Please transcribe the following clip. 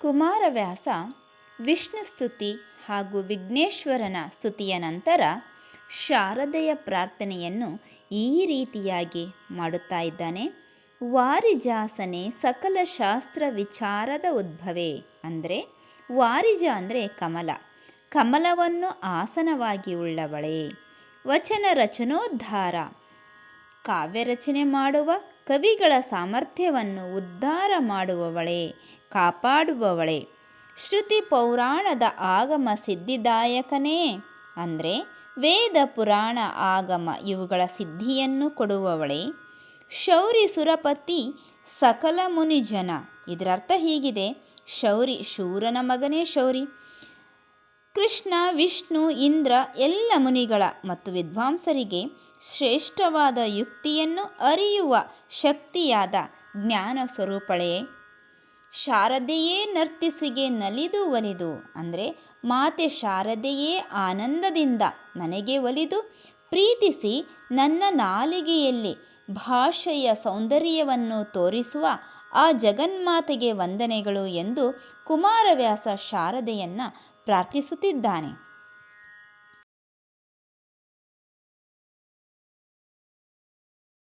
ಕುಮಾರವ್ಯಾಸ ವಿಷ್ಣು ಸ್ತುತಿ ಹಾಗೂ ವಿಘ್ನೇಶ್ವರನ ಸ್ತುತಿಯ ನಂತರ ಶಾರದೆಯ ಪ್ರಾರ್ಥನೆಯನ್ನು ಈ ರೀತಿಯಾಗಿ ಮಾಡುತ್ತಾ ಇದ್ದಾನೆ. ವಾರಿಜಾಸನೆ ಸಕಲ ಶಾಸ್ತ್ರ ವಿಚಾರದ ಉದ್ಭವೇ ಅಂದರೆ ವಾರಿಜ ಅಂದರೆ ಕಮಲ. ಕಮಲವನ್ನು ಆಸನವಾಗಿ ಉಳ್ಳವಳೆ. ವಚನ ರಚನೋದ್ಧಾರ. ಕಾವ್ಯ ರಚನೆ ಮಾಡುವ ಕವಿಗಳ ಸಾಮರ್ಥ್ಯವನ್ನು ಉದ್ಧಾರ ಮಾಡುವವಳೆ, ಕಾಪಾಡುವವಳೆ. ಶ್ರುತಿ ಪೌರಾಣದ ಆಗಮ ಸಿದ್ಧಿದಾಯಕನೇ. ಅಂದರೆ ವೇದ ಪುರಾಣ ಆಗಮ ಇವುಗಳ ಸಿದ್ಧಿಯನ್ನು ಕೊಡುವವಳೆ. ಶೌರಿ ಸುರಪತಿ ಸಕಲ ಮುನಿಜನ. ಇದರರ್ಥ ಹೀಗಿದೆ. ಶೌರಿ ಶೂರನ ಮಗನೇ ಶೌರಿ. ಕೃಷ್ಣ, ವಿಷ್ಣು, ಇಂದ್ರ ಎಲ್ಲ ಮುನಿಗಳ ಮತ್ತು ವಿದ್ವಾಂಸರಿಗೆ ಶ್ರೇಷ್ಠವಾದ ಯುಕ್ತಿಯನ್ನು ಅರಿಯುವ ಶಕ್ತಿಯಾದ ಜ್ಞಾನ ಸ್ವರೂಪಳೆ. ಶಾರದೆಯೇ ನರ್ತಿಸಿಗೆ ನಲಿದು ಒಲಿದು ಅಂದರೆ ಮಾತೆ ಶಾರದೆಯೇ ಆನಂದದಿಂದ ನನಗೆ ಒಲಿದು ಪ್ರೀತಿಸಿ ನನ್ನ ನಾಲಿಗೆಯಲ್ಲಿ ಭಾಷೆಯ ಸೌಂದರ್ಯವನ್ನು ತೋರಿಸುವ ಆ ಜಗನ್ಮಾತೆಗೆ ವಂದನೆಗಳು ಎಂದು ಕುಮಾರವ್ಯಾಸ ಶಾರದೆಯನ್ನು ಪ್ರಾರ್ಥಿಸುತ್ತಿದ್ದಾನೆ.